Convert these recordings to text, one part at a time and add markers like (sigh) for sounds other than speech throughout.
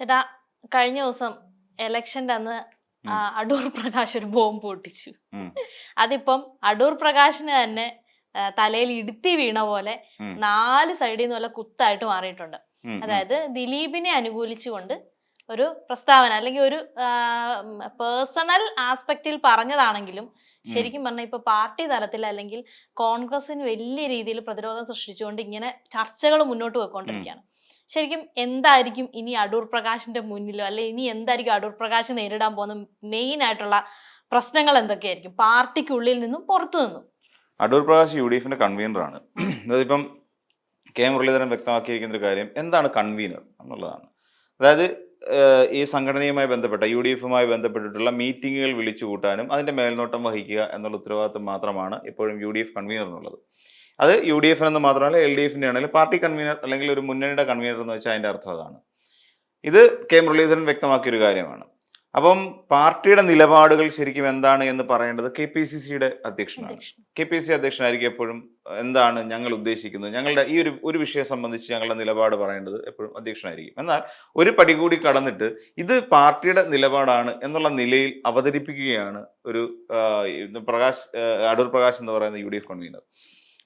ചേട്ടാ കഴിഞ്ഞ ദിവസം എലക്ഷന്റെ അന്ന് അടൂർ പ്രകാശ് ഒരു ബോംബ് പൊട്ടിച്ചു. അതിപ്പം അടൂർ പ്രകാശിന് തന്നെ തലയിൽ ഇടുത്തി വീണ പോലെ. നാല് സൈഡിൽ നിന്ന് വല്ല കുത്തായിട്ട് മാറിയിട്ടുണ്ട്. അതായത് ദിലീപിനെ അനുകൂലിച്ചുകൊണ്ട് ഒരു പ്രസ്താവന അല്ലെങ്കിൽ ഒരു പേഴ്സണൽ ആസ്പെക്റ്റിൽ പറഞ്ഞതാണെങ്കിലും ശരിക്കും പറഞ്ഞാൽ ഇപ്പൊ പാർട്ടി തലത്തിൽ അല്ലെങ്കിൽ കോൺഗ്രസിന് വലിയ രീതിയിൽ പ്രതിരോധം സൃഷ്ടിച്ചുകൊണ്ട് ഇങ്ങനെ ചർച്ചകൾ മുന്നോട്ട് പോയിക്കൊണ്ടിരിക്കുകയാണ് ശരിക്കും എന്തായിരിക്കും ഇനി അടൂർ പ്രകാശിന്റെ മുന്നിലോ? അല്ലെ ഇനി എന്തായിരിക്കും അടൂർ പ്രകാശ് നേരിടാൻ പോകുന്ന മെയിൻ ആയിട്ടുള്ള പ്രശ്നങ്ങൾ എന്തൊക്കെയായിരിക്കും? പാർട്ടിക്കുള്ളിൽ നിന്നും പുറത്തു നിന്നും? അടൂർ പ്രകാശ് യു ഡി എഫിന്റെ കൺവീനറാണ് അതിപ്പം കെ മുരളീധരൻ വ്യക്തമാക്കിയിരിക്കുന്ന ഒരു കാര്യം എന്താണ് കൺവീനർ എന്നുള്ളതാണ്. അതായത് ഈ സംഘടനയുമായി ബന്ധപ്പെട്ട യു ഡി എഫുമായി ബന്ധപ്പെട്ടിട്ടുള്ള മീറ്റിങ്ങുകൾ വിളിച്ചു കൂട്ടാനും അതിന്റെ മേൽനോട്ടം വഹിക്കുക എന്നുള്ള ഉത്തരവാദിത്വം മാത്രമാണ് ഇപ്പോഴും യു ഡി എഫ് കൺവീനർ എന്നുള്ളത്. അത് യു ഡി എഫിനെന്ന് മാത്രമല്ല എൽ ഡി എഫിന്റെ ആണെങ്കിൽ പാർട്ടി കൺവീനർ അല്ലെങ്കിൽ ഒരു മുന്നണിയുടെ കൺവീനർ എന്ന് വെച്ചാൽ അതിന്റെ അർത്ഥം അതാണ്. ഇത് കെ മുരളീധരൻ വ്യക്തമാക്കിയ ഒരു കാര്യമാണ്. അപ്പം പാർട്ടിയുടെ നിലപാടുകൾ ശരിക്കും എന്താണ് എന്ന് പറയേണ്ടത് കെ പി സി സിയുടെ അധ്യക്ഷനാണ്. കെ പി സി അധ്യക്ഷനായിരിക്കും എപ്പോഴും എന്താണ് ഞങ്ങൾ ഉദ്ദേശിക്കുന്നത്? ഞങ്ങളുടെ ഈ ഒരു ഒരു വിഷയം സംബന്ധിച്ച് ഞങ്ങളുടെ നിലപാട് പറയേണ്ടത് എപ്പോഴും അധ്യക്ഷനായിരിക്കും. എന്നാൽ ഒരു പടി കൂടി കടന്നിട്ട് ഇത് പാർട്ടിയുടെ നിലപാടാണ് എന്നുള്ള നിലയിൽ അവതരിപ്പിക്കുകയാണ് ഒരു പ്രകാശ് അടൂർ പ്രകാശ് എന്ന് പറയുന്ന യു ഡി എഫ് കൺവീനർ.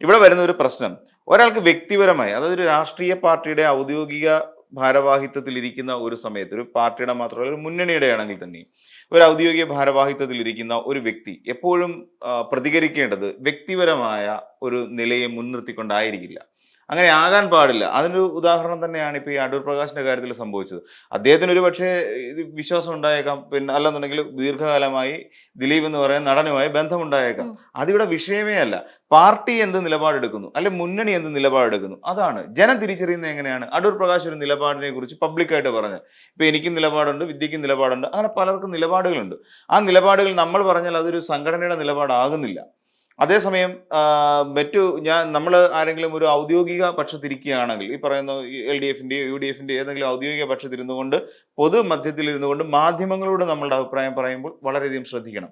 ഇവിടെ വരുന്ന ഒരു പ്രശ്നം. ഒരാൾക്ക് വ്യക്തിപരമായി അതായത് ഒരു രാഷ്ട്രീയ പാർട്ടിയുടെ ഔദ്യോഗിക ഭാരവാഹിത്വത്തിൽ ഇരിക്കുന്ന ഒരു സമയത്ത് ഒരു പാർട്ടിയുടെ മാത്രമല്ല ഒരു മുന്നണിയുടെ ആണെങ്കിൽ തന്നെ ഒരു ഔദ്യോഗിക ഭാരവാഹിത്വത്തിൽ ഇരിക്കുന്ന ഒരു വ്യക്തി എപ്പോഴും പ്രതികരിക്കേണ്ടത് വ്യക്തിപരമായ ഒരു നിലയെ മുൻനിർത്തിക്കൊണ്ടായിരിക്കില്ല. അങ്ങനെ ആകാൻ പാടില്ല. അതിനൊരു ഉദാഹരണം തന്നെയാണ് ഇപ്പോൾ ഈ അടൂർ പ്രകാശിന്റെ കാര്യത്തിൽ സംഭവിച്ചത്. അദ്ദേഹത്തിന് ഒരു പക്ഷേ ഇത് വിശ്വാസം ഉണ്ടായേക്കാം. പിന്നെ അല്ലെന്നുണ്ടെങ്കിൽ ദീർഘകാലമായി ദിലീപ് എന്ന് പറയുന്ന നടനുമായി ബന്ധമുണ്ടായേക്കാം. അതിവിടെ വിഷയമേ അല്ല. പാർട്ടി എന്ത് നിലപാടെടുക്കുന്നു? അല്ലെ മുന്നണി എന്ത് നിലപാടെടുക്കുന്നു? അതാണ്. ജനം തിരിച്ചറിയുന്നത് എങ്ങനെയാണ്? അടൂർ പ്രകാശ് ഒരു നിലപാടിനെ കുറിച്ച് പബ്ലിക്കായിട്ട് പറഞ്ഞു ഇപ്പൊ എനിക്കും നിലപാടുണ്ട് വിദ്യയ്ക്കും നിലപാടുണ്ട് അങ്ങനെ പലർക്കും നിലപാടുകളുണ്ട്. ആ നിലപാടുകൾ നമ്മൾ പറഞ്ഞാൽ അതൊരു സംഘടനയുടെ നിലപാടാകുന്നില്ല. അതേസമയം മറ്റു ഞാൻ നമ്മൾ ആരെങ്കിലും ഒരു ഔദ്യോഗിക പക്ഷത്തിരിക്കുകയാണെങ്കിൽ ഈ പറയുന്ന എൽ ഡി എഫിന്റെയോ യു ഡി എഫിന്റെയോ ഏതെങ്കിലും ഔദ്യോഗിക പക്ഷത്തിരുന്നു കൊണ്ട് പൊതുമധ്യത്തിൽ ഇരുന്നു കൊണ്ട് മാധ്യമങ്ങളോട് നമ്മളുടെ അഭിപ്രായം പറയുമ്പോൾ വളരെയധികം ശ്രദ്ധിക്കണം.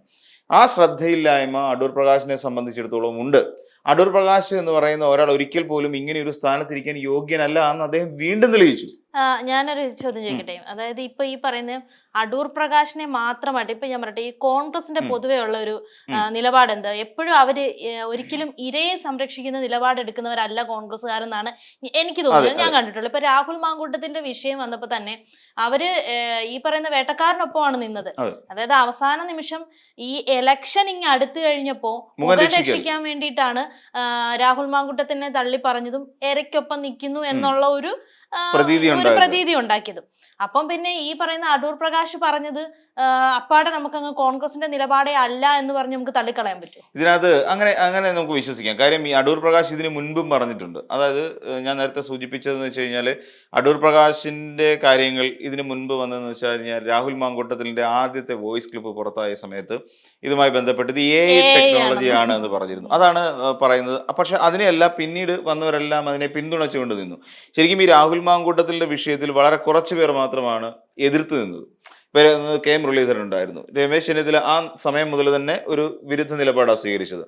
ആ ശ്രദ്ധയില്ലായ്മ അടൂർ പ്രകാശിനെ സംബന്ധിച്ചിടത്തോളം ഉണ്ട്. അടൂർ പ്രകാശ് എന്ന് പറയുന്ന ഒരാൾ ഒരിക്കൽ പോലും ഇങ്ങനെ ഒരു സ്ഥാനത്തിരിക്കാൻ യോഗ്യനല്ല എന്ന് അദ്ദേഹം വീണ്ടും തെളിയിച്ചു. ഞാനൊരു ചോദ്യം ചോദിക്കട്ടെ? അതായത് ഇപ്പൊ ഈ പറയുന്ന അടൂർ പ്രകാശിനെ മാത്രമായിട്ട് ഇപ്പൊ ഞാൻ പറയട്ടെ ഈ കോൺഗ്രസിന്റെ പൊതുവേ ഉള്ള ഒരു നിലപാട് എന്താ? എപ്പോഴും അവർ ഒരിക്കലും ഇരയെ സംരക്ഷിക്കുന്ന നിലപാടെടുക്കുന്നവരല്ല കോൺഗ്രസ്സുകാരെന്നാണ് എന്നാണ് എനിക്ക് തോന്നുന്നത്. ഞാൻ കണ്ടിട്ടുള്ളൂ. ഇപ്പൊ രാഹുൽ മാങ്കൂട്ടത്തിന്റെ വിഷയം വന്നപ്പോ തന്നെ അവർ ഈ പറയുന്ന വേട്ടക്കാരനൊപ്പമാണ് നിന്നത്. അതായത് അവസാന നിമിഷം ഈ എലക്ഷൻ ഇങ്ങ് അടുത്തു കഴിഞ്ഞപ്പോ മുഖം രക്ഷിക്കാൻ. വേണ്ടിയിട്ടാണ് രാഹുൽ മാങ്കൂട്ടത്തിനെ തള്ളി പറഞ്ഞതും ഇരയ്ക്കൊപ്പം നിൽക്കുന്നു എന്നുള്ള ഒരു ഒരു. പ്രതീതി ഉണ്ടാക്കിയതും. അപ്പം പിന്നെ ഈ പറയുന്ന അടൂർ പ്രകാശ് പറഞ്ഞത് അപ്പാടെ നമുക്ക് അങ്ങ് കോൺഗ്രസിന്റെ നിലപാടേ അല്ല എന്ന് പറഞ്ഞ് നമുക്ക് തള്ളിക്കളയാൻ പറ്റും ഇതിനകത്ത് അങ്ങനെ അങ്ങനെ നമുക്ക് വിശ്വസിക്കാം. കാര്യം ഈ അടൂർ പ്രകാശ് ഇതിന് മുൻപും പറഞ്ഞിട്ടുണ്ട്. അതായത് ഞാൻ നേരത്തെ സൂചിപ്പിച്ചതെന്ന് വെച്ച് കഴിഞ്ഞാൽ അടൂർ പ്രകാശിന്റെ കാര്യങ്ങൾ ഇതിന് മുൻപ് വന്നതെന്ന് വെച്ച് കഴിഞ്ഞാൽ രാഹുൽ മാങ്കൂട്ടത്തിന്റെ ആദ്യത്തെ വോയിസ് ക്ലിപ്പ് പുറത്തായ സമയത്ത് ഇതുമായി ബന്ധപ്പെട്ട് ഇത് എ ടെക്നോളജി ആണ് എന്ന് പറഞ്ഞിരുന്നു. അതാണ് പറയുന്നത്. പക്ഷെ അതിനെയല്ല പിന്നീട് വന്നവരെല്ലാം അതിനെ പിന്തുണച്ചുകൊണ്ട് നിന്നു. ശരിക്കും ഈ രാഹുൽ മാങ്കൂട്ടത്തിന്റെ വിഷയത്തിൽ വളരെ കുറച്ച് പേർ മാത്രമാണ് എതിർത്ത് നിന്നത്. കെ എം മുരളീധരൻ ഉണ്ടായിരുന്നു രമേശ് ചെന്നിത്തല ആ സമയം മുതൽ തന്നെ ഒരു വിരുദ്ധ നിലപാടാണ് സ്വീകരിച്ചത്.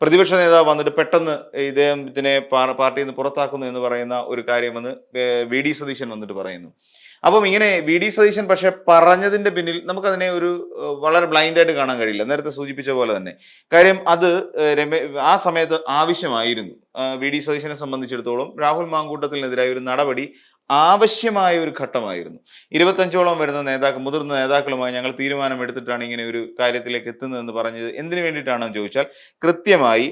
പ്രതിപക്ഷ നേതാവ് വന്നിട്ട് പെട്ടെന്ന് ഇദ്ദേഹത്തിനെ പാർ- പാർട്ടിയിൽ നിന്ന് പുറത്താക്കുന്നു എന്ന് പറയുന്ന ഒരു കാര്യമെന്ന് വി ഡി സതീശൻ വന്നിട്ട് പറയുന്നു. അപ്പം ഇങ്ങനെ വി ഡി സതീശൻ പക്ഷെ പറഞ്ഞതിന്റെ പിന്നിൽ നമുക്കതിനെ ഒരു വളരെ ബ്ലൈൻഡായിട്ട് കാണാൻ കഴിയില്ല. നേരത്തെ സൂചിപ്പിച്ച പോലെ തന്നെ. കാര്യം അത് രമേ ആ സമയത്ത് ആവശ്യമായിരുന്നു. വി ഡി സതീശനെ സംബന്ധിച്ചിടത്തോളം രാഹുൽ മാങ്കൂട്ടത്തിനെതിരായ ഒരു നടപടി ആവശ്യമായ ഒരു ഘട്ടമായിരുന്നു. ഇരുപത്തഞ്ചോളം വരുന്ന നേതാക്കൾ മുതിർന്ന നേതാക്കളുമായി ഞങ്ങൾ തീരുമാനം എടുത്തിട്ടാണ് ഇങ്ങനെ ഒരു കാര്യത്തിലേക്ക് എത്തുന്നതെന്ന് പറഞ്ഞത്. എന്തിനു വേണ്ടിയിട്ടാണെന്ന് ചോദിച്ചാൽ കൃത്യമായി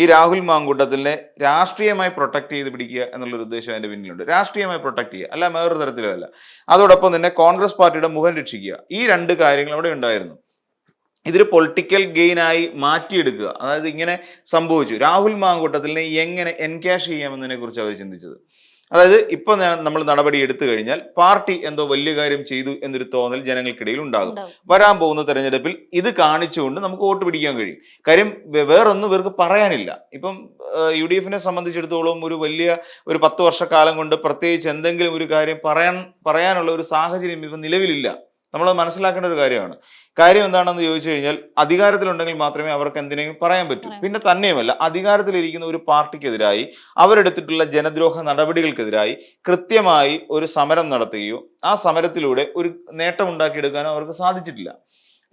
ഈ രാഹുൽ മാങ്കൂട്ടത്തിനെ രാഷ്ട്രീയമായി പ്രൊട്ടക്ട് ചെയ്ത് പിടിക്കുക എന്നുള്ളൊരു ഉദ്ദേശം അതിന്റെ പിന്നിലുണ്ട്. രാഷ്ട്രീയമായി പ്രൊട്ടക്ട് ചെയ്യുക. അല്ല വേറൊരു തരത്തിലും അല്ല. അതോടൊപ്പം തന്നെ കോൺഗ്രസ് പാർട്ടിയുടെ മുഖം രക്ഷിക്കുക. ഈ രണ്ട് കാര്യങ്ങൾ അവിടെ ഉണ്ടായിരുന്നു. ഇതൊരു പൊളിറ്റിക്കൽ ഗെയിനായി മാറ്റിയെടുക്കുക. അതായത് ഇങ്ങനെ സംഭവിച്ചു. രാഹുൽ മാങ്കൂട്ടത്തിനെ എങ്ങനെ എൻകാഷ് ചെയ്യാമെന്നതിനെ കുറിച്ച് അവർ ചിന്തിച്ചത്. അതായത് ഇപ്പൊ നമ്മൾ നടപടി എടുത്തു കഴിഞ്ഞാൽ പാർട്ടി എന്തോ വലിയ കാര്യം ചെയ്തു എന്നൊരു തോന്നൽ ജനങ്ങൾക്കിടയിൽ ഉണ്ടാകും. വരാൻ പോകുന്ന തെരഞ്ഞെടുപ്പിൽ ഇത് കാണിച്ചുകൊണ്ട് നമുക്ക് വോട്ട് പിടിക്കാൻ കഴിയും. കാര്യം വേറൊന്നും ഇവർക്ക് പറയാനില്ല. ഇപ്പം യു ഡി എഫിനെ സംബന്ധിച്ചിടത്തോളം ഒരു വലിയ ഒരു പത്ത് വർഷക്കാലം കൊണ്ട് പ്രത്യേകിച്ച് എന്തെങ്കിലും ഒരു കാര്യം പറയാൻ പറയാനുള്ള ഒരു സാഹചര്യം ഇപ്പം നിലവിലില്ല. നമ്മൾ മനസ്സിലാക്കേണ്ട ഒരു കാര്യമാണ്. കാര്യം എന്താണെന്ന് ചോദിച്ചു കഴിഞ്ഞാൽ അധികാരത്തിലുണ്ടെങ്കിൽ മാത്രമേ അവർക്ക് എന്തിനെങ്കിലും പറയാൻ പറ്റൂ. പിന്നെ തന്നെയുമല്ല അധികാരത്തിലിരിക്കുന്ന ഒരു പാർട്ടിക്കെതിരായി അവരെടുത്തിട്ടുള്ള ജനദ്രോഹ നടപടികൾക്കെതിരായി കൃത്യമായി ഒരു സമരം നടത്തുകയോ ആ സമരത്തിലൂടെ ഒരു നേട്ടം ഉണ്ടാക്കിയെടുക്കാനോ അവർക്ക് സാധിച്ചിട്ടില്ല.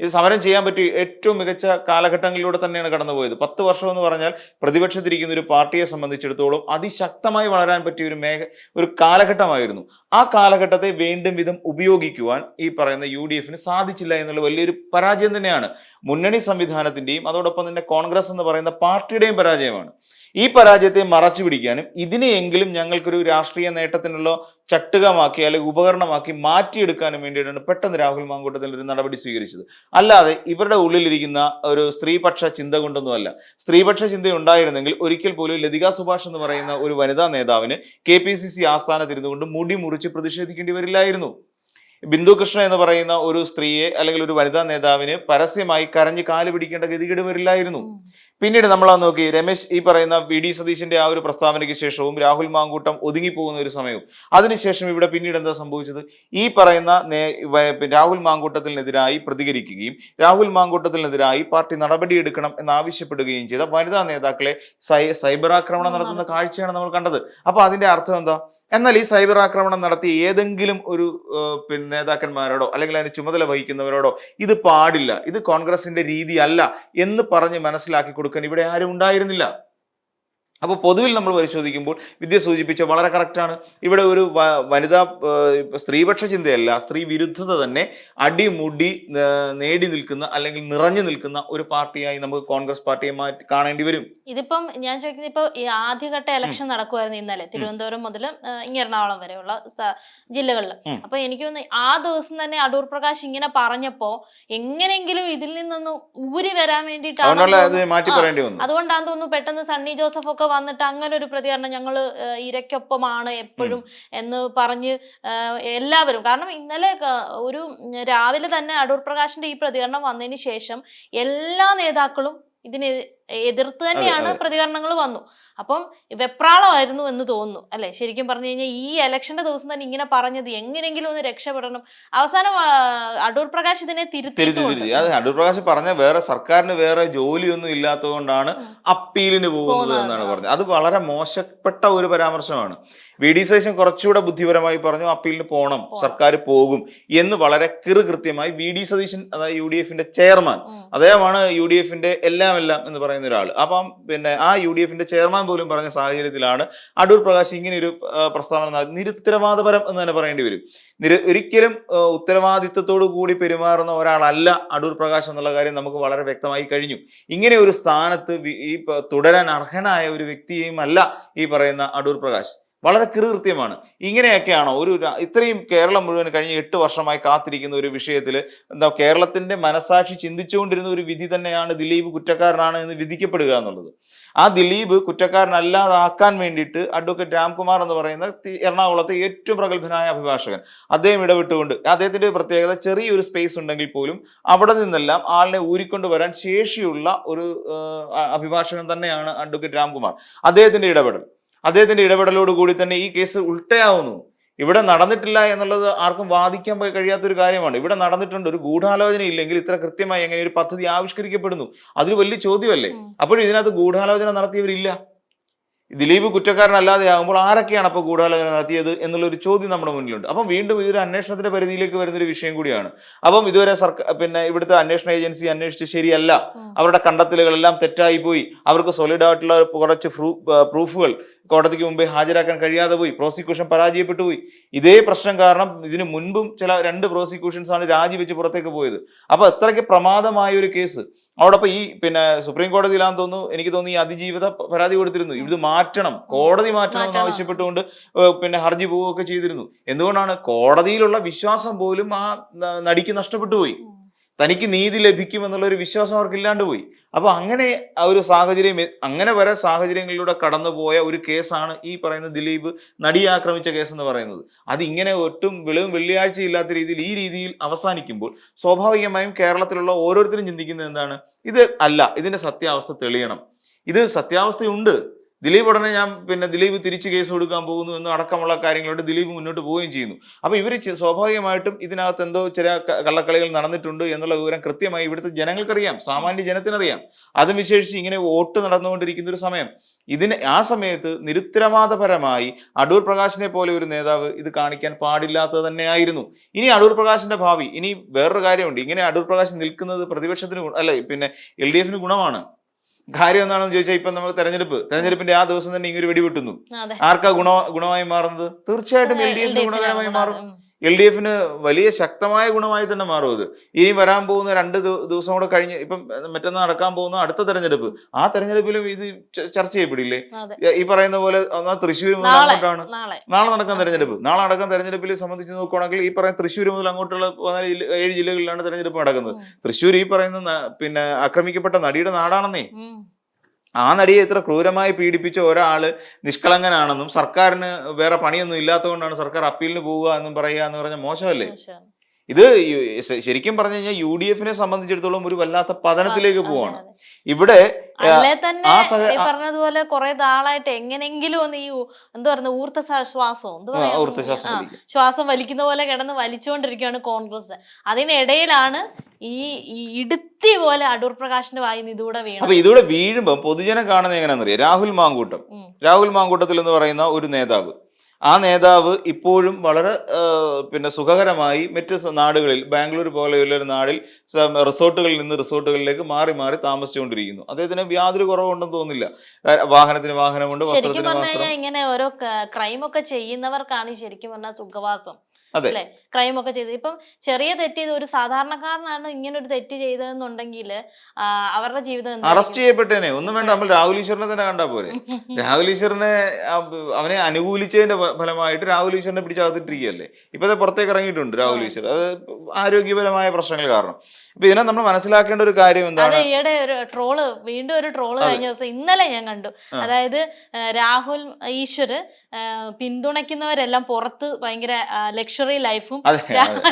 ഇത് സമരം ചെയ്യാൻ പറ്റിയ ഏറ്റവും മികച്ച കാലഘട്ടങ്ങളിലൂടെ തന്നെയാണ് കടന്നുപോയത്. പത്ത് വർഷം എന്ന് പറഞ്ഞാൽ പ്രതിപക്ഷത്തിരിക്കുന്ന ഒരു പാർട്ടിയെ സംബന്ധിച്ചിടത്തോളം അതിശക്തമായി വളരാൻ പറ്റിയ ഒരു മേഖ ഒരു കാലഘട്ടമായിരുന്നു. ആ കാലഘട്ടത്തെ വീണ്ടും വിധം ഉപയോഗിക്കുവാൻ ഈ പറയുന്ന യു ഡി എഫിന് സാധിച്ചില്ല എന്നുള്ള വലിയൊരു പരാജയം തന്നെയാണ്. മുന്നണി സംവിധാനത്തിന്റെയും അതോടൊപ്പം തന്നെ കോൺഗ്രസ് എന്ന് പറയുന്ന പാർട്ടിയുടെയും പരാജയമാണ്. ഈ പരാജയത്തെ മറച്ചു പിടിക്കാനും ഇതിനെയെങ്കിലും ഞങ്ങൾക്കൊരു രാഷ്ട്രീയ നേട്ടത്തിനുള്ള ചട്ടുകമാക്കി അല്ലെങ്കിൽ ഉപകരണമാക്കി മാറ്റിയെടുക്കാനും വേണ്ടിയിട്ടാണ് പെട്ടെന്ന് രാഹുൽ മാങ്കൂട്ടത്തിൽ ഒരു നടപടി സ്വീകരിച്ചത്. അല്ലാതെ ഇവരുടെ ഉള്ളിലിരിക്കുന്ന ഒരു സ്ത്രീപക്ഷ ചിന്ത കൊണ്ടൊന്നുമല്ല. സ്ത്രീപക്ഷ ചിന്ത ഉണ്ടായിരുന്നെങ്കിൽ ഒരിക്കൽ പോലും ലതിക സുഭാഷ് എന്ന് പറയുന്ന ഒരു വനിതാ നേതാവിന് കെ പി സി സി ആസ്ഥാനത്തിരുന്നുകൊണ്ട് മുടി മുറിച്ച് പ്രതിഷേധിക്കേണ്ടി വരില്ലായിരുന്നു. ബിന്ദു കൃഷ്ണ എന്ന് പറയുന്ന ഒരു സ്ത്രീയെ അല്ലെങ്കിൽ ഒരു വനിതാ നേതാവിന് പരസ്യമായി കരഞ്ഞ് കാൽ പിടിക്കേണ്ട ഗതികേട് വരില്ലായിരുന്നു പിന്നീട് നമ്മൾ ആ നോക്കി രമേശ് ഈ പറയുന്ന വി ഡി സതീശന്റെ ആ ഒരു പ്രസ്താവനയ്ക്ക് ശേഷവും രാഹുൽ മാങ്കൂട്ടം ഒതുങ്ങിപ്പോകുന്ന ഒരു സമയവും. അതിനുശേഷം ഇവിടെ പിന്നീട് എന്താ സംഭവിച്ചത്? ഈ പറയുന്ന രാഹുൽ മാങ്കൂട്ടത്തിനെതിരായി പ്രതികരിക്കുകയും രാഹുൽ മാങ്കൂട്ടത്തിനെതിരായി പാർട്ടി നടപടിയെടുക്കണം എന്നാവശ്യപ്പെടുകയും ചെയ്ത വനിതാ നേതാക്കളെ സൈബർ ആക്രമണം നടത്തുന്ന കാഴ്ചയാണ് നമ്മൾ കണ്ടത്. അപ്പൊ അതിന്റെ അർത്ഥം എന്താ? എന്നാൽ ഈ സൈബർ ആക്രമണം നടത്തിയ ഏതെങ്കിലും ഒരു പിന്നെ നേതാക്കന്മാരോടോ അല്ലെങ്കിൽ അതിന് ചുമതല വഹിക്കുന്നവരോടോ ഇത് പാടില്ല. ഇത് കോൺഗ്രസിന്റെ രീതിയല്ല എന്ന് പറഞ്ഞ് മനസ്സിലാക്കി കൊടുക്കാൻ ഇവിടെ ആരും ഉണ്ടായിരുന്നില്ല. അപ്പോൾ പൊതുവിൽ നമ്മൾ പരിശോധിക്കുമ്പോൾ വിദ്യ സൂചിപ്പിച്ച വളരെ കറക്റ്റാണ് ഇവിടെ ഒരു വനിതാ സ്ത്രീപക്ഷ ചിന്തയല്ല സ്ത്രീ വിരുദ്ധത തന്നെ അടിമുടി നേടി നിൽക്കുന്ന അല്ലെങ്കിൽ നിറഞ്ഞു നിൽക്കുന്ന ഒരു പാർട്ടിയായി നമുക്ക് കോൺഗ്രസ് പാർട്ടിയെ മാറ്റി കാണേണ്ടി വരും. ഇതിപ്പം ഞാൻ ചോദിക്കുന്നത് ഇപ്പൊ ഈ ആദ്യഘട്ട ഇലക്ഷൻ നടക്കുമായിരുന്നു ഇന്നലെ തിരുവനന്തപുരം മുതൽ ഇങ്ങ് എറണാകുളം വരെയുള്ള ജില്ലകളിൽ അപ്പോൾ അപ്പൊ എനിക്ക് തോന്നുന്നു ആ ദിവസം തന്നെ അടൂർ പ്രകാശ് ഇങ്ങനെ പറഞ്ഞപ്പോ എങ്ങനെയെങ്കിലും ഇതിൽ നിന്നൊന്ന് ഊരി വരാൻ വേണ്ടിയിട്ടാണ് അതുകൊണ്ടാന്ന് തോന്നുന്നു പെട്ടെന്ന് സണ്ണി ജോസഫ് ഒക്കെ വന്നിട്ട് അങ്ങനെ ഒരു പ്രതികരണം ഞങ്ങൾ ഇരയ്ക്കൊപ്പമാണ് എപ്പോഴും എന്ന് പറഞ്ഞ് എല്ലാവരും. കാരണം ഇന്നലെ ഒരു രാവിലെ തന്നെ അടൂർ പ്രകാശിന്റെ ഈ പ്രതികരണം വന്നതിന് ശേഷം എല്ലാ നേതാക്കളും ഇതിനെ എതിർത്ത് തന്നെയാണ് പ്രതികരണങ്ങൾ വന്നു. അപ്പം വെപ്രാളമായിരുന്നു എന്ന് തോന്നുന്നു അല്ലെ? ശരിക്കും പറഞ്ഞു കഴിഞ്ഞാൽ ഈ ഇലക്ഷന്റെ ദിവസം തന്നെ ഇങ്ങനെ പറഞ്ഞത് എങ്ങനെങ്കിലും ഒന്ന് രക്ഷപ്പെടണം. അവസാനം അടൂർ പ്രകാശ് ഇതിനെ തിരുത്തി അത് അടൂർ പ്രകാശ് പറഞ്ഞ വേറെ സർക്കാരിന് വേറെ ജോലിയൊന്നും ഇല്ലാത്തതുകൊണ്ടാണ് കൊണ്ടാണ് അപ്പീലിന് പോകുന്നത് എന്നാണ് പറഞ്ഞത്. അത് വളരെ മോശപ്പെട്ട ഒരു പരാമർശമാണ്. വി. ഡി. സതീശൻ കുറച്ചുകൂടെ ബുദ്ധിപരമായി പറഞ്ഞു അപ്പീലിന് പോകണം സർക്കാർ പോകും എന്ന് വളരെ കൃത്യമായി വി. ഡി. സതീശൻ അതായത് യു. ഡി. എഫിന്റെ ചെയർമാൻ. അദ്ദേഹമാണ് യു. ഡി. എഫിന്റെ എല്ലാം എല്ലാം എന്ന് പറയുന്ന ഒരാൾ അപ്പം പിന്നെ ആ യു ഡി എഫിന്റെ ചെയർമാൻ പോലും പറഞ്ഞ സാഹചര്യത്തിലാണ് അടൂർ പ്രകാശ് ഇങ്ങനെ ഒരു പ്രസ്താവന നിരുത്തരവാദപരം എന്ന് തന്നെ പറയേണ്ടി വരും. നിര ഒരിക്കലും ഉത്തരവാദിത്വത്തോടു കൂടി പെരുമാറുന്ന ഒരാളല്ല അടൂർ പ്രകാശ് എന്നുള്ള കാര്യം നമുക്ക് വളരെ വ്യക്തമായി കഴിഞ്ഞു. ഇങ്ങനെ ഒരു സ്ഥാനത്ത് ഈ തുടരാൻ അർഹനായ ഒരു വ്യക്തിയുമല്ല അല്ല ഈ പറയുന്ന അടൂർ പ്രകാശ്. വളരെ കൃതൃത്യമാണ് ഇങ്ങനെയൊക്കെയാണോ ഒരു ഇത്രയും കേരളം മുഴുവൻ കഴിഞ്ഞ എട്ട് വർഷമായി കാത്തിരിക്കുന്ന ഒരു വിഷയത്തിൽ എന്താ കേരളത്തിന്റെ മനസാക്ഷി ചിന്തിച്ചുകൊണ്ടിരുന്ന ഒരു വിധി തന്നെയാണ് ദിലീപ് കുറ്റക്കാരനാണ് എന്ന് വിധിക്കപ്പെടുക എന്നുള്ളത്. ആ ദിലീപ് കുറ്റക്കാരനല്ലാതാക്കാൻ വേണ്ടിയിട്ട് അഡ്വക്കേറ്റ് രാംകുമാർ എന്ന് പറയുന്ന എറണാകുളത്തെ ഏറ്റവും പ്രഗത്ഭനായ അഭിഭാഷകൻ. അദ്ദേഹം ഇടപെട്ടുകൊണ്ട് അദ്ദേഹത്തിന്റെ പ്രത്യേകത ചെറിയൊരു സ്പേസ് ഉണ്ടെങ്കിൽ പോലും അവിടെ നിന്നെല്ലാം ആളിനെ ഊരിക്കൊണ്ട് വരാൻ ശേഷിയുള്ള ഒരു അഭിഭാഷകൻ തന്നെയാണ് അഡ്വക്കേറ്റ് രാംകുമാർ. അദ്ദേഹത്തിന്റെ ഇടപെടൽ. അദ്ദേഹത്തിന്റെ ഇടപെടലോട് കൂടി തന്നെ ഈ കേസ് ഉൾട്ടയാവുന്നു. ഇവിടെ നടന്നിട്ടില്ല എന്നുള്ളത് ആർക്കും വാദിക്കാൻ പോയി കഴിയാത്തൊരു കാര്യമാണ്. ഇവിടെ നടന്നിട്ടുണ്ട് ഒരു ഗൂഢാലോചന ഇല്ലെങ്കിൽ ഇത്ര കൃത്യമായി എങ്ങനെ ഒരു പദ്ധതി ആവിഷ്കരിക്കപ്പെടുന്നു? അതൊരു വലിയ ചോദ്യമല്ലേ. അപ്പോഴും ഇതിനകത്ത് ഗൂഢാലോചന നടത്തിയവരില്ല. ദിലീപ് കുറ്റക്കാരനല്ലാതെ ആകുമ്പോൾ ആരൊക്കെയാണ് അപ്പോൾ ഗൂഢാലോചന നടത്തിയത് എന്നുള്ളൊരു ചോദ്യം നമ്മുടെ മുന്നിലുണ്ട്. അപ്പം വീണ്ടും ഇതൊരു അന്വേഷണത്തിന്റെ പരിധിയിലേക്ക് വരുന്ന ഒരു വിഷയം കൂടിയാണ്. അപ്പം ഇതുവരെ സർക്കാർ പിന്നെ ഇവിടുത്തെ അന്വേഷണ ഏജൻസി അന്വേഷിച്ച് ശരിയല്ല. അവരുടെ കണ്ടെത്തലുകളെല്ലാം തെറ്റായി പോയി അവർക്ക് സോളിഡായിട്ടുള്ള കുറച്ച് പ്രൂഫുകൾ കോടതിക്ക് മുമ്പേ ഹാജരാക്കാൻ കഴിയാതെ പോയി. പ്രോസിക്യൂഷൻ പരാജയപ്പെട്ടു പോയി. ഇതേ പ്രശ്നം കാരണം ഇതിനു മുൻപും ചില രണ്ട് പ്രോസിക്യൂഷൻസ് ആണ് രാജിവെച്ച് പുറത്തേക്ക് പോയത്. അപ്പൊ അത്രയ്ക്ക് പ്രമാദമായ ഒരു കേസ് അപ്പോൾ ഈ പിന്നെ സുപ്രീം കോടതിയിലാന്ന് തോന്നുന്നു എനിക്ക് തോന്നുന്നു ഈ അതിജീവിത പരാതി കൊടുത്തിരുന്നു. ഇത് മാറ്റണം. കോടതി മാറ്റണം എന്ന് ആവശ്യപ്പെട്ടുകൊണ്ട് പിന്നെ ഹർജി പോവുകയൊക്കെ ചെയ്തിരുന്നു. എന്തുകൊണ്ടാണ് കോടതിയിലുള്ള വിശ്വാസം പോലും ആ നടിക്ക് നഷ്ടപ്പെട്ടു പോയി. തനിക്ക് നീതി ലഭിക്കും എന്നുള്ള ഒരു വിശ്വാസം അവർക്ക് ഇല്ലാണ്ട് പോയി. അപ്പോൾ അങ്ങനെ ആ ഒരു സാഹചര്യം അങ്ങനെ വരെ സാഹചര്യങ്ങളിലൂടെ കടന്നുപോയ ഒരു കേസാണ് ഈ പറയുന്ന ദിലീപ് നടിയെ ആക്രമിച്ച കേസ് എന്ന് പറയുന്നത്. അത് ഇങ്ങനെ ഒട്ടും വെളിവും വെള്ളിയാഴ്ച ഇല്ലാത്ത രീതിയിൽ ഈ രീതിയിൽ അവസാനിക്കുമ്പോൾ സ്വാഭാവികമായും കേരളത്തിലുള്ള ഓരോരുത്തരും ചിന്തിക്കുന്നത് എന്താണ്? ഇത് അല്ല ഇതിന്റെ സത്യാവസ്ഥ തെളിയണം. ഇത് സത്യാവസ്ഥയുണ്ട്. ദിലീപ് ഉടനെ ഞാൻ പിന്നെ ദിലീപ് തിരിച്ച് കേസ് കൊടുക്കാൻ പോകുന്നു എന്ന് അടക്കമുള്ള കാര്യങ്ങളോട് ദിലീപ് മുന്നോട്ട് പോവുകയും ചെയ്യുന്നു. അപ്പോൾ ഇവർ സ്വാഭാവികമായിട്ടും ഇതിനകത്ത് എന്തോ ചില കള്ളക്കളികൾ നടന്നിട്ടുണ്ട് എന്നുള്ള വിവരം കൃത്യമായി ഇവിടുത്തെ ജനങ്ങൾക്കറിയാം. സാമാന്യ ജനത്തിനറിയാം. അതും വിശേഷിച്ച് ഇങ്ങനെ വോട്ട് നടന്നുകൊണ്ടിരിക്കുന്ന ഒരു സമയം. ഇതിന് ആ സമയത്ത് നിരുത്തരവാദപരമായി അടൂർ പ്രകാശിനെ പോലെ ഒരു നേതാവ് ഇത് കാണിക്കാൻ പാടില്ലാത്തത് തന്നെയായിരുന്നു. ഇനി അടൂർ പ്രകാശിന്റെ ഭാവി ഇനി വേറൊരു കാര്യമുണ്ട്. ഇങ്ങനെ അടൂർ പ്രകാശ് നിൽക്കുന്നത് പ്രതിപക്ഷത്തിന് അല്ലെ പിന്നെ എൽ ഡി എഫിന് ഗുണമാണ്. കാര്യം എന്താണെന്ന് ചോദിച്ചാൽ ഇപ്പൊ നമുക്ക് തെരഞ്ഞെടുപ്പ് തെരഞ്ഞെടുപ്പിന്റെ ആ ദിവസം തന്നെ ഇങ്ങനെ വെടിവെട്ടുന്നു. ആർക്കാ ഗുണ ഗുണമായി മാറുന്നത്? തീർച്ചയായിട്ടും എൽ ഡി എഫിന് ഗുണകരമായി മാറും. എൽ ഡി എഫിന് വലിയ ശക്തമായ ഗുണമായി തന്നെ മാറും അത്. ഇനി വരാൻ പോകുന്ന രണ്ട് ദിവ- ദിവസം കൂടെ കഴിഞ്ഞ് ഇപ്പം മറ്റന്നാൾ നടക്കാൻ പോകുന്ന അടുത്ത തെരഞ്ഞെടുപ്പ്. ആ തെരഞ്ഞെടുപ്പിലും ഇത് ചർച്ച ചെയ്യപ്പെടില്ലേ? ഈ പറയുന്ന പോലെ ഒന്നാ തൃശ്ശൂർ മുതൽ അങ്ങോട്ടാണ്. നാളെ. നടക്കാൻ തെരഞ്ഞെടുപ്പ്. നാളെ നടക്കാൻ തെരഞ്ഞെടുപ്പിൽ സംബന്ധിച്ച് നോക്കുകയാണെങ്കിൽ ഈ പറയുന്ന തൃശ്ശൂർ മുതൽ അങ്ങോട്ടുള്ള ഏഴ് ജില്ലകളിലാണ് തെരഞ്ഞെടുപ്പ് നടക്കുന്നത്. തൃശ്ശൂർ ഈ പറയുന്ന പിന്നെ ആക്രമിക്കപ്പെട്ട നടിയുടെ നാടാണെന്നേ. ആ നടിയെ ഇത്ര ക്രൂരമായി പീഡിപ്പിച്ച ഒരാൾ നിഷ്കളങ്കനാണെന്നും സർക്കാരിന് വേറെ പണിയൊന്നും ഇല്ലാത്തതുകൊണ്ടാണ് സർക്കാർ അപ്പീലിന് പോവുക എന്നും പറയുക എന്ന് പറഞ്ഞ മോശമല്ലേ. ഇത് ശരിക്കും പറഞ്ഞു കഴിഞ്ഞാൽ യു ഡി എഫിനെ സംബന്ധിച്ചിടത്തോളം ഒരു വല്ലാത്ത പതനത്തിലേക്ക് പോവാണ്. ഇവിടെ തന്നെ ഈ പറഞ്ഞതുപോലെ കുറെ നാളായിട്ട് എങ്ങനെങ്കിലും ഒന്ന് ഈ എന്താ പറയുന്നത് ഊർത്ത ശ്വാസം ശ്വാസം വലിക്കുന്ന പോലെ കിടന്ന് വലിച്ചുകൊണ്ടിരിക്കുകയാണ് കോൺഗ്രസ് അതിനിടയിലാണ് ഈ ഇടുത്തി പോലെ അടൂർ പ്രകാശിന്റെ വായിന്ന് ഇതുകൂടെ വീണത്. അപ്പൊ ഇതുകൂടെ വീഴുമ്പോൾ പൊതുജനം കാണുന്നത് എങ്ങനെയാണെന്നറിയാം? രാഹുൽ മാങ്കൂട്ടം. രാഹുൽ മാങ്കൂട്ടത്തിൽ എന്ന് പറയുന്ന ഒരു നേതാവ്. ആ നേതാവ് ഇപ്പോഴും വളരെ പിന്നെ സുഖകരമായി മറ്റ് നാടുകളിൽ ബാംഗ്ലൂർ പോലെയുള്ള ഒരു നാടിൽ റിസോർട്ടുകളിൽ നിന്ന് റിസോർട്ടുകളിലേക്ക് മാറി മാറി താമസിച്ചുകൊണ്ടിരിക്കുന്നു. അദ്ദേഹത്തിന് യാതൊരു കുറവുണ്ടെന്ന് തോന്നില്ല വാഹനത്തിന് വാഹനമുണ്ട് വസ്ത്രത്തിന് ഇങ്ങനെ ഓരോ ക്രൈം ഒക്കെ ചെയ്യുന്നവർക്കാണ് ശരിക്കും പറഞ്ഞാൽ സുഖവാസം. അല്ലെ? ക്രൈം ഒക്കെ ചെയ്ത്. ഇപ്പം ചെറിയ തെറ്റ് ചെയ്ത് ഒരു സാധാരണക്കാരനാണ് ഇങ്ങനെ ഒരു തെറ്റ് ചെയ്തതെന്നുണ്ടെങ്കിൽ അവരുടെ ജീവിതം അറസ്റ്റ് ചെയ്യപ്പെട്ടേനെ. ഒന്നും വേണ്ട നമ്മൾ രാഹുൽ ഈശ്വറിനെ തന്നെ കണ്ടാ പോരെ. (laughs) രാഹുൽ ഈശ്വറിനെ അവനെ അനുകൂലിച്ചതിന്റെ ഫലമായിട്ട് രാഹുൽ ഈശ്വറിനെ പിടിച്ചകത്തിട്ടിരിക്കുകയല്ലേ? ഇപ്പത്തെ പുറത്തേക്ക് ഇറങ്ങിയിട്ടുണ്ട് രാഹുൽ ഈശ്വർ അത് ആരോഗ്യപരമായ പ്രശ്നങ്ങൾ കാരണം. അപ്പൊ ഇതിനെ നമ്മൾ മനസ്സിലാക്കേണ്ട ഒരു കാര്യം എന്താണ്? ഈയിടെ ഒരു ട്രോൾ വീണ്ടും ഒരു ട്രോൾ. കഴിഞ്ഞ ദിവസം ഇന്നലെ ഞാൻ കണ്ടു. അതായത് രാഹുൽ ഈശ്വര് ആ, പിന്തുണയ്ക്കുന്നവരെല്ലാം പുറത്ത് ഭയങ്കര ലക്ഷറി ലൈഫും.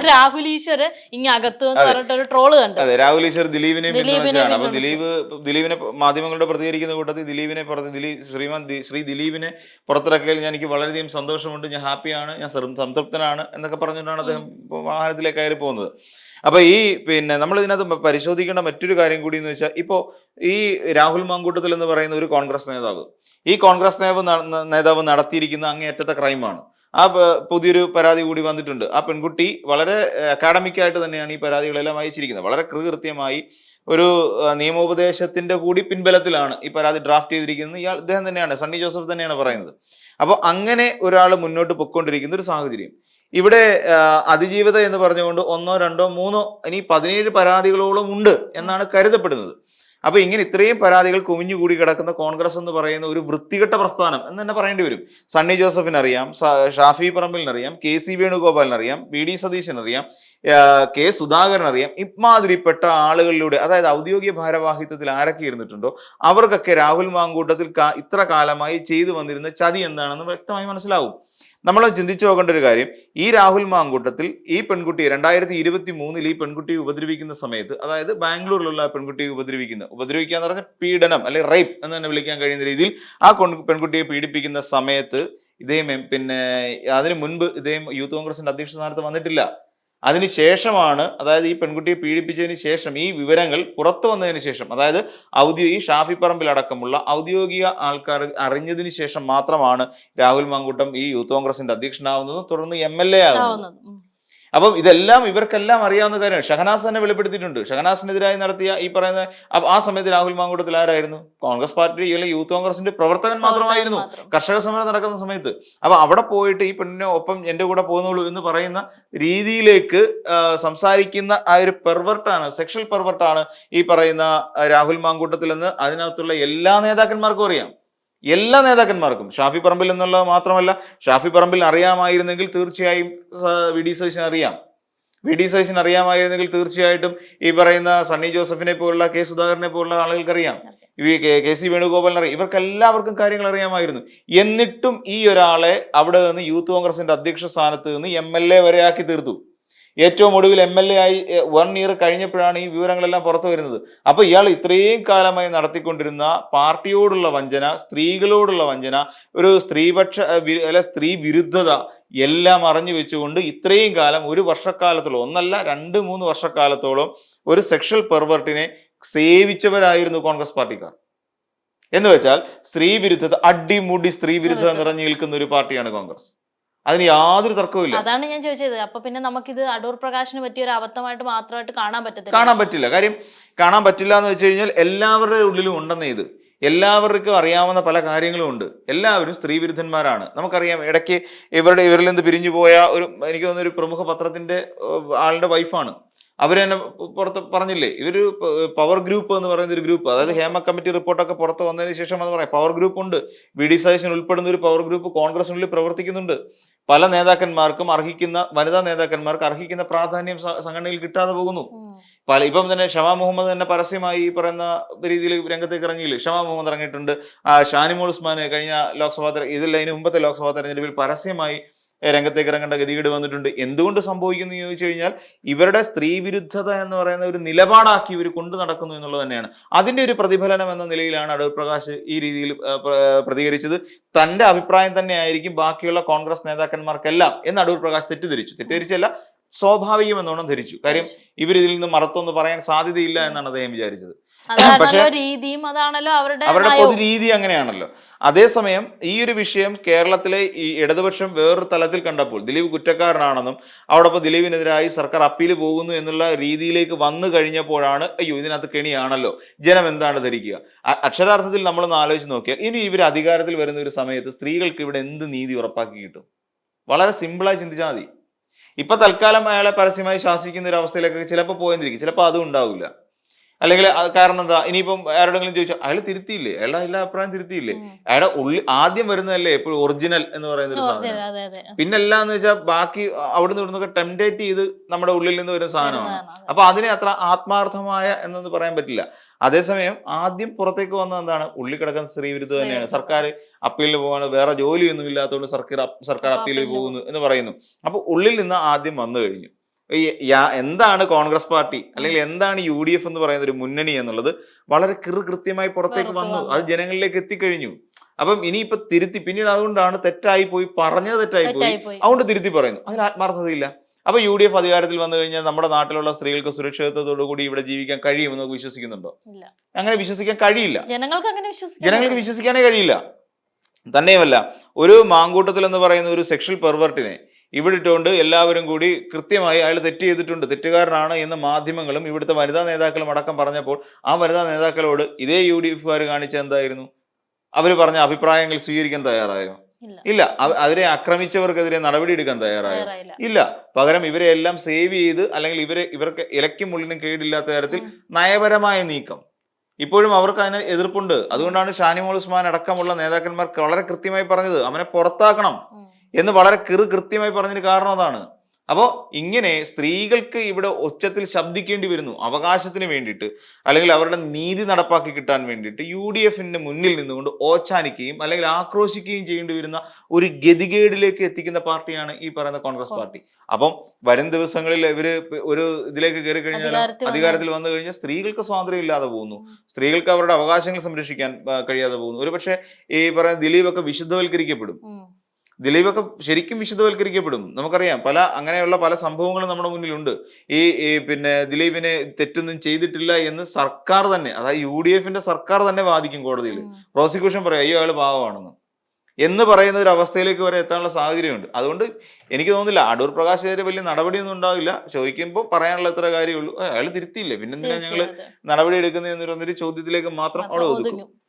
രാഹുൽ ഈശ്വര് ഇങ്ങ അകത്ത്. ഒരു ട്രോൾ കണ്ടു. അതെ രാഹുൽ ഈശ്വർ ദിലീപിനെ പിന്തുണച്ചാണ് അപ്പൊ ദിലീപ് ദിലീപിനെ മാധ്യമങ്ങളുടെ പ്രതികരിക്കുന്ന കൂട്ടത്തിൽ ദിലീപിനെ പുറത്ത് ദിലീപ് ശ്രീമാൻ ശ്രീ ദിലീപിനെ പുറത്തിറക്കിയതിൽ ഞാൻ എനിക്ക് വളരെയധികം സന്തോഷമുണ്ട്. ഞാൻ ഹാപ്പിയാണ്. ഞാൻ സംതൃപ്തനാണ് എന്നൊക്കെ പറഞ്ഞുകൊണ്ടാണ് അദ്ദേഹം വാഹനത്തിലേക്ക് കയറി പോകുന്നത്. അപ്പൊ ഈ പിന്നെ നമ്മൾ ഇതിനകത്ത് പരിശോധിക്കേണ്ട മറ്റൊരു കാര്യം കൂടി എന്ന് വെച്ചാൽ ഇപ്പോ ഈ രാഹുൽ മാങ്കൂട്ടത്തിൽ എന്ന് പറയുന്ന ഒരു കോൺഗ്രസ് നേതാവ്. ഈ കോൺഗ്രസ് നേതാവ് നേതാവ് നടത്തിയിരിക്കുന്ന അങ്ങേയറ്റത്തെ ക്രൈമാണ്. ആ പുതിയൊരു പരാതി കൂടി വന്നിട്ടുണ്ട്. ആ പെൺകുട്ടി വളരെ അക്കാഡമിക്കായിട്ട് തന്നെയാണ് ഈ പരാതികളെല്ലാം അയച്ചിരിക്കുന്നത് വളരെ കൃത്യമായി ഒരു നിയമോപദേശത്തിന്റെ കൂടി പിൻബലത്തിലാണ് ഈ പരാതി ഡ്രാഫ്റ്റ് ചെയ്തിരിക്കുന്നത്. ഇയാൾ ഇദ്ദേഹം തന്നെയാണ് സണ്ണി ജോസഫ് തന്നെയാണ് പറയുന്നത്. അപ്പോൾ അങ്ങനെ ഒരാൾ മുന്നോട്ട് പൊയ്ക്കൊണ്ടിരിക്കുന്ന ഒരു സാഹചര്യം. ഇവിടെ അതിജീവിത എന്ന് പറഞ്ഞുകൊണ്ട് ഒന്നോ രണ്ടോ മൂന്നോ ഇനി പതിനേഴ് പരാതികളോളം ഉണ്ട് എന്നാണ് കരുതപ്പെടുന്നത്. അപ്പൊ ഇങ്ങനെ ഇത്രയും പരാതികൾ കുമിഞ്ഞുകൂടി കിടക്കുന്ന കോൺഗ്രസ് എന്ന് പറയുന്ന ഒരു വൃത്തികെട്ട പ്രസ്ഥാനം എന്ന് തന്നെ പറയേണ്ടി വരും. സണ്ണി ജോസഫിനറിയാം ഷാഫി പറമ്പിലിനറിയാം കെ സി വേണുഗോപാലിനറിയാം വി ഡി സതീശനറിയാം കെ സുധാകരൻ അറിയാം. ഇമാതിരിപ്പെട്ട ആളുകളിലൂടെ അതായത് ഔദ്യോഗിക ഭാരവാഹിത്വത്തിൽ ആരൊക്കെ ഇരുന്നിട്ടുണ്ടോ അവർക്കൊക്കെ രാഹുൽ മാങ്കൂട്ടത്തിൽ ഇത്ര കാലമായി ചെയ്തു വന്നിരുന്ന ചതി എന്താണെന്ന് വ്യക്തമായി മനസ്സിലാവും. നമ്മൾ ചിന്തിച്ചു നോക്കേണ്ട ഒരു കാര്യം ഈ രാഹുൽ മാങ്കൂട്ടത്തിൽ ഈ പെൺകുട്ടിയെ രണ്ടായിരത്തി ഇരുപത്തി മൂന്നിൽ ഈ പെൺകുട്ടി ഉപദ്രവിക്കുന്ന സമയത്ത് അതായത് ബാംഗ്ലൂരിലുള്ള പെൺകുട്ടി ഉപദ്രവിക്കുന്ന ഉപദ്രവിക്കുക എന്ന് പറഞ്ഞാൽ പീഡനം അല്ലെ റേപ്പ് എന്ന് തന്നെ വിളിക്കാൻ കഴിയുന്ന രീതിയിൽ ആ പെൺകുട്ടിയെ പീഡിപ്പിക്കുന്ന സമയത്ത് ഇദ്ദേഹം പിന്നെ അതിനു മുൻപ് ഇദ്ദേഹം യൂത്ത് കോൺഗ്രസിന്റെ അധ്യക്ഷ സ്ഥാനത്ത് വന്നിട്ടില്ല. അതിന് ശേഷമാണ് അതായത് ഈ പെൺകുട്ടിയെ പീഡിപ്പിച്ചതിന് ശേഷം ഈ വിവരങ്ങൾ പുറത്തു വന്നതിന് ശേഷം അതായത് ഔദ്യോഗിക ഈ ഷാഫി പറമ്പിൽ അടക്കമുള്ള ഔദ്യോഗിക ആൾക്കാർ അറിഞ്ഞതിന് ശേഷം മാത്രമാണ് രാഹുൽ മാങ്കൂട്ടം ഈ യൂത്ത് കോൺഗ്രസിന്റെ അധ്യക്ഷനാവുന്നതും തുടർന്ന് എം എൽ എ ആകുന്നത്. അപ്പം ഇതെല്ലാം ഇവർക്കെല്ലാം അറിയാവുന്ന കാര്യമാണ്. ഷഹനാസ് തന്നെ വെളിപ്പെടുത്തിയിട്ടുണ്ട്. ഷഹനാസിനെതിരായി നടത്തിയ ഈ പറയുന്ന ആ സമയത്ത് രാഹുൽ മാങ്കൂട്ടത്തിൽ ആരായിരുന്നു? കോൺഗ്രസ് പാർട്ടി അല്ലെങ്കിൽ യൂത്ത് കോൺഗ്രസിന്റെ പ്രവർത്തകൻ മാത്രമായിരുന്നു. കർഷക സമരം നടക്കുന്ന സമയത്ത്. അപ്പൊ അവിടെ പോയിട്ട് ഈ പെണ്ണിനെ ഒപ്പം എന്റെ കൂടെ പോകുന്നുള്ളൂ എന്ന് പറയുന്ന രീതിയിലേക്ക് സംസാരിക്കുന്ന ആ ഒരു പെർവർട്ടാണ് സെക്ഷൽ പെർവർട്ടാണ് ഈ പറയുന്ന രാഹുൽ മാങ്കൂട്ടത്തിൽ എന്ന് അതിനകത്തുള്ള എല്ലാ നേതാക്കന്മാർക്കും അറിയാം. എല്ലാ നേതാക്കന്മാർക്കും. ഷാഫി പറമ്പിൽ എന്നുള്ളത് മാത്രമല്ല ഷാഫി പറമ്പിൽ അറിയാമായിരുന്നെങ്കിൽ തീർച്ചയായും വി ഡി സതീശൻ അറിയാം. വി ഡി സതീശൻ അറിയാമായിരുന്നെങ്കിൽ തീർച്ചയായിട്ടും ഈ പറയുന്ന സണ്ണി ജോസഫിനെ പോലുള്ള കെ സുധാകരനെ പോലുള്ള ആളുകൾക്ക് അറിയാം. ഈ കെ കെ സി വേണുഗോപാലിനെ അറിയാം. ഇവർക്ക് എല്ലാവർക്കും കാര്യങ്ങൾ അറിയാമായിരുന്നു. എന്നിട്ടും ഈ ഒരാളെ അവിടെ നിന്ന് യൂത്ത് കോൺഗ്രസിന്റെ അധ്യക്ഷ സ്ഥാനത്ത് നിന്ന് എം എൽ എ വരെ ആക്കി തീർത്തു. ഏറ്റവും ഒടുവിൽ എം എൽ എ ആയി വൺ ഇയർ കഴിഞ്ഞപ്പോഴാണ് ഈ വിവരങ്ങളെല്ലാം പുറത്തു വരുന്നത്. അപ്പൊ ഇയാൾ ഇത്രയും കാലമായി നടത്തിക്കൊണ്ടിരുന്ന പാർട്ടിയോടുള്ള വഞ്ചന സ്ത്രീകളോടുള്ള വഞ്ചന ഒരു സ്ത്രീപക്ഷ അല്ല സ്ത്രീ വിരുദ്ധത എല്ലാം അറിഞ്ഞു വെച്ചുകൊണ്ട് ഇത്രയും കാലം ഒരു വർഷക്കാലത്തോളം ഒന്നല്ല രണ്ട് മൂന്ന് വർഷക്കാലത്തോളം ഒരു സെക്ഷൽ പെർവർട്ടിനെ സേവിച്ചവരായിരുന്നു കോൺഗ്രസ് പാർട്ടിക്കാർ. എന്ന് വെച്ചാൽ സ്ത്രീ വിരുദ്ധത അടിമുടി സ്ത്രീ വിരുദ്ധത നിറഞ്ഞു നിൽക്കുന്ന ഒരു പാർട്ടിയാണ് കോൺഗ്രസ്. അതിന് യാതൊരു തർക്കവുമില്ല അതാണ് ഞാൻ ചോദിച്ചത്. അപ്പൊ പിന്നെ നമുക്ക് ഇത് അടൂർ പ്രകാശിന് പറ്റിയ ഒരു അബദ്ധമായിട്ട് മാത്രമായിട്ട് കാണാൻ പറ്റത്തില്ല. കാണാൻ പറ്റില്ല. കാര്യം കാണാൻ പറ്റില്ല എന്ന് വെച്ച് കഴിഞ്ഞാൽ എല്ലാവരുടെ ഉള്ളിലും ഉണ്ടെന്നേ ഇത്. എല്ലാവർക്കും അറിയാവുന്ന പല കാര്യങ്ങളും ഉണ്ട്. എല്ലാവരും സ്ത്രീ വിരുദ്ധന്മാരാണ് നമുക്കറിയാം ഇടയ്ക്ക് ഇവരുടെ ഇവരിൽ നിന്ന് പിരിഞ്ഞു പോയ ഒരു എനിക്ക് തോന്നുന്ന ഒരു പ്രമുഖ പത്രത്തിന്റെ ആളുടെ വൈഫാണ്. അവർ തന്നെ പുറത്ത് പറഞ്ഞില്ലേ? ഇവർ പവർ ഗ്രൂപ്പ് എന്ന് പറയുന്ന ഒരു ഗ്രൂപ്പ്. അതായത് ഹേമ കമ്മിറ്റി റിപ്പോർട്ടൊക്കെ പുറത്ത് വന്നതിന് ശേഷം അത് പറയാം. പവർ ഗ്രൂപ്പ് ഉണ്ട്. വി ഡി സതീശൻ ഉൾപ്പെടുന്ന ഒരു പവർ ഗ്രൂപ്പ് കോൺഗ്രസിനുള്ളിൽ പ്രവർത്തിക്കുന്നുണ്ട്. പല നേതാക്കന്മാർക്കും അർഹിക്കുന്ന വനിതാ നേതാക്കന്മാർക്ക് അർഹിക്കുന്ന പ്രാധാന്യം സംഘടനയിൽ കിട്ടാതെ പോകുന്നു. പല ഇപ്പം തന്നെ ഷമാ മുഹമ്മദ് തന്നെ പരസ്യമായി ഈ പറയുന്ന രീതിയിൽ രംഗത്തേക്ക് ഇറങ്ങിയില്ല? ഷമാ മുഹമ്മദ് ഇറങ്ങിയിട്ടുണ്ട്. ആ ഷാനിമോൾ ഉസ്മാന് കഴിഞ്ഞ ലോക്സഭാ ഇതിൽ അതിന് മുമ്പത്തെ ലോക്സഭാ തെരഞ്ഞെടുപ്പിൽ പരസ്യമായി രംഗത്തേക്ക് ഇറങ്ങേണ്ട ഗതികേട് വന്നിട്ടുണ്ട്. എന്തുകൊണ്ട് സംഭവിക്കുന്നു എന്ന് ചോദിച്ചു കഴിഞ്ഞാൽ ഇവരുടെ സ്ത്രീ വിരുദ്ധത എന്ന് പറയുന്ന ഒരു നിലപാടാക്കി ഇവർ കൊണ്ടു നടക്കുന്നു എന്നുള്ളത് തന്നെയാണ്. അതിന്റെ ഒരു പ്രതിഫലനം എന്ന നിലയിലാണ് അടൂർ പ്രകാശ് ഈ രീതിയിൽ പ്രതികരിച്ചത്. തന്റെ അഭിപ്രായം തന്നെയായിരിക്കും ബാക്കിയുള്ള കോൺഗ്രസ് നേതാക്കന്മാർക്കെല്ലാം എന്ന് അടൂർ പ്രകാശ് തെറ്റിദ്ധരിച്ചു. തെറ്റിദ്ധരിച്ചല്ല സ്വാഭാവികം എന്നോണം ധരിച്ചു. കാര്യം ഇവരിതിൽ നിന്ന് മറത്തൊന്ന് പറയാൻ സാധ്യതയില്ല എന്നാണ് അദ്ദേഹം വിചാരിച്ചത്. പക്ഷേ രീതിയും അതാണല്ലോ അവരുടെ അവരുടെ. പൊതു രീതി അങ്ങനെയാണല്ലോ. അതേസമയം ഈ ഒരു വിഷയം കേരളത്തിലെ ഈ ഇടതുപക്ഷം വേറൊരു തലത്തിൽ കണ്ടപ്പോൾ ദിലീപ് കുറ്റക്കാരനാണെന്നും അവിടൊപ്പം ദിലീപിനെതിരായി സർക്കാർ അപ്പീൽ പോകുന്നു എന്നുള്ള രീതിയിലേക്ക് വന്നു കഴിഞ്ഞപ്പോഴാണ് അയ്യോ ഇതിനകത്ത് കെണിയാണല്ലോ. ജനം എന്താണ് ധരിക്കുക? അക്ഷരാർത്ഥത്തിൽ അക്ഷരാർത്ഥത്തിൽ നമ്മളൊന്ന് ആലോചിച്ച് നോക്കിയാൽ ഇനി ഇവർ അധികാരത്തിൽ വരുന്ന ഒരു സമയത്ത് സ്ത്രീകൾക്ക് ഇവിടെ എന്ത് നീതി ഉറപ്പാക്കി കിട്ടും? വളരെ സിമ്പിളായി ചിന്തിച്ചാൽ മതി. ഇപ്പൊ തൽക്കാലം അയാളെ പരസ്യമായി ശാസിക്കുന്ന ഒരു അവസ്ഥയിലേക്ക് ചിലപ്പോൾ പോയെന്നിരിക്കും. ചിലപ്പോൾ അതും ഉണ്ടാവില്ല. അല്ലെങ്കിൽ കാരണം എന്താ? ഇനിയിപ്പം ആരോടെങ്കിലും ചോദിച്ചാൽ അയാൾ തിരുത്തിയില്ലേ? അയാളുടെ എല്ലാ അഭിപ്രായം തിരുത്തിയില്ലേ? അയാളെ അയാളുടെ ഉള്ളിൽ ആദ്യം വരുന്നതല്ലേ എപ്പോഴും ഒറിജിനൽ എന്ന് പറയുന്ന ഒരു സാധനം? പിന്നെ എന്ന് വെച്ചാൽ ബാക്കി അവിടെ നിന്ന് ഇവിടുന്നൊക്കെ ടെംപ്റ്റേറ്റ് ചെയ്ത് നമ്മുടെ ഉള്ളിൽ നിന്ന് വരുന്ന സാധനമാണ്. അപ്പൊ അതിനെ അത്ര ആത്മാർത്ഥമായ എന്നൊന്നും പറയാൻ പറ്റില്ല. അതേസമയം ആദ്യം പുറത്തേക്ക് വന്ന എന്താണ്? ഉള്ളി കിടക്കുന്ന സ്ത്രീ വിരുദ്ധ തന്നെയാണ്. സർക്കാർ അപ്പീലിൽ പോകാണ് വേറെ ജോലിയൊന്നും ഇല്ലാത്തതുകൊണ്ട് സർക്കാർ സർക്കാർ അപ്പീലിൽ പോകുന്നു എന്ന് പറയുന്നു. അപ്പൊ ഉള്ളിൽ നിന്ന് ആദ്യം വന്നു കഴിഞ്ഞു. ഈ എന്താണ് കോൺഗ്രസ് പാർട്ടി? അല്ലെങ്കിൽ എന്താണ് യു ഡി എഫ് എന്ന് പറയുന്ന ഒരു മുന്നണി എന്നുള്ളത് വളരെ കൃത്യമായി പുറത്തേക്ക് വന്നു. അത് ജനങ്ങളിലേക്ക് എത്തിക്കഴിഞ്ഞു. അപ്പം ഇനിയിപ്പൊ തിരുത്തി പിന്നീട് അതുകൊണ്ടാണ് തെറ്റായി പോയി പറഞ്ഞത് തെറ്റായി പോയി. അതുകൊണ്ട് തിരുത്തി പറയുന്നു. അതിൽ ആത്മാർത്ഥതയില്ല. അപ്പൊ യു ഡി എഫ് അധികാരത്തിൽ വന്നു കഴിഞ്ഞാൽ നമ്മുടെ നാട്ടിലുള്ള സ്ത്രീകൾക്ക് സുരക്ഷിതത്വത്തോടു കൂടി ഇവിടെ ജീവിക്കാൻ കഴിയുമെന്ന് വിശ്വസിക്കുന്നുണ്ടോ. അങ്ങനെ വിശ്വസിക്കാൻ കഴിയില്ല. ജനങ്ങൾക്ക് അങ്ങനെ ജനങ്ങൾക്ക് വിശ്വസിക്കാനേ കഴിയില്ല. തന്നെയുമല്ല ഒരു മാങ്കൂട്ടത്തിൽ എന്ന് പറയുന്ന ഒരു സെക്ഷൽ പെർവർട്ടിനെ ഇവിടെ ഇട്ടുകൊണ്ട് എല്ലാവരും കൂടി കൃത്യമായി അയാൾ തെറ്റ് ചെയ്തിട്ടുണ്ട്. തെറ്റുകാരനാണ് എന്ന് മാധ്യമങ്ങളും ഇവിടുത്തെ വനിതാ നേതാക്കളും അടക്കം പറഞ്ഞപ്പോൾ ആ വനിതാ നേതാക്കളോട് ഇതേ യു ഡി എഫുകാർ കാണിച്ച എന്തായിരുന്നു? അവർ പറഞ്ഞ അഭിപ്രായങ്ങൾ സ്വീകരിക്കാൻ തയ്യാറായോ? ഇല്ല. അവരെ ആക്രമിച്ചവർക്കെതിരെ നടപടി എടുക്കാൻ തയ്യാറായോ. ഇല്ല. പകരം ഇവരെ എല്ലാം സേവ് ചെയ്ത് അല്ലെങ്കിൽ ഇവരെ ഇവർക്ക് ഇലക്കും മുള്ളിനും കേടില്ലാത്ത തരത്തിൽ. നയപരമായ നീക്കം. ഇപ്പോഴും അവർക്ക് അതിന് എതിർപ്പുണ്ട്. അതുകൊണ്ടാണ് ഷാനിമോൾ ഉസ്മാൻ അടക്കമുള്ള നേതാക്കന്മാർ വളരെ കൃത്യമായി പറഞ്ഞത്. അവനെ പുറത്താക്കണം. എന്ന് വളരെ കൃ കൃത്യമായി പറഞ്ഞതിന് കാരണം അതാണ്. അപ്പോൾ ഇങ്ങനെ സ്ത്രീകൾക്ക് ഇവിടെ ഒച്ചത്തിൽ ശബ്ദിക്കേണ്ടി വരുന്നു. അവകാശത്തിന് വേണ്ടിയിട്ട് അല്ലെങ്കിൽ അവരുടെ നീതി നടപ്പാക്കി കിട്ടാൻ വേണ്ടിയിട്ട് യു ഡി എഫിന്റെ മുന്നിൽ നിന്നുകൊണ്ട് ഓച്ചാനിക്കുകയും അല്ലെങ്കിൽ ആക്രോശിക്കുകയും ചെയ്യേണ്ടി വരുന്ന ഒരു ഗതികേടിലേക്ക് എത്തിക്കുന്ന പാർട്ടിയാണ് ഈ പറയുന്ന കോൺഗ്രസ് പാർട്ടി. അപ്പം വരും ദിവസങ്ങളിൽ ഇവർ ഒരു ഇതിലേക്ക് കയറി കഴിഞ്ഞാൽ അധികാരത്തിൽ വന്നു കഴിഞ്ഞാൽ സ്ത്രീകൾക്ക് സ്വാതന്ത്ര്യം ഇല്ലാതെ പോകുന്നു. സ്ത്രീകൾക്ക് അവരുടെ അവകാശങ്ങൾ സംരക്ഷിക്കാൻ കഴിയാതെ പോകുന്നു. ഒരു പക്ഷേ ഈ പറയുന്ന ദിലീപൊക്കെ വിശുദ്ധവൽക്കരിക്കപ്പെടും. ദിലീപൊക്കെ ശരിക്കും വിശുദ്ധവൽക്കരിക്കപ്പെടും. നമുക്കറിയാം പല അങ്ങനെയുള്ള പല സംഭവങ്ങളും നമ്മുടെ മുന്നിലുണ്ട്. ഈ പിന്നെ ദിലീപിനെ തെറ്റൊന്നും ചെയ്തിട്ടില്ല എന്ന് സർക്കാർ തന്നെ അതായത് യു ഡി എഫിന്റെ സർക്കാർ തന്നെ വാദിക്കും കോടതിയിൽ. പ്രോസിക്യൂഷൻ പറയും അയ്യോ അയാൾ പാവമാണെന്ന്. എന്ന് പറയുന്ന ഒരു അവസ്ഥയിലേക്ക് വരെ എത്താനുള്ള സാഹചര്യമുണ്ട്. അതുകൊണ്ട് എനിക്ക് തോന്നുന്നില്ല അടൂർ പ്രകാശിനെതിരെ വലിയ നടപടിയൊന്നും ഉണ്ടാവില്ല. ചോദിക്കുമ്പോൾ പറയാനുള്ള എത്ര കാര്യമുള്ളൂ. അയാൾ തിരുത്തിയില്ലേ? പിന്നെന്തിനാ ഞങ്ങൾ. നടപടി എടുക്കുന്നതെന്ന് പറയുന്നൊരു ചോദ്യത്തിലേക്ക് മാത്രം അവിടെ ഒതുക്കും.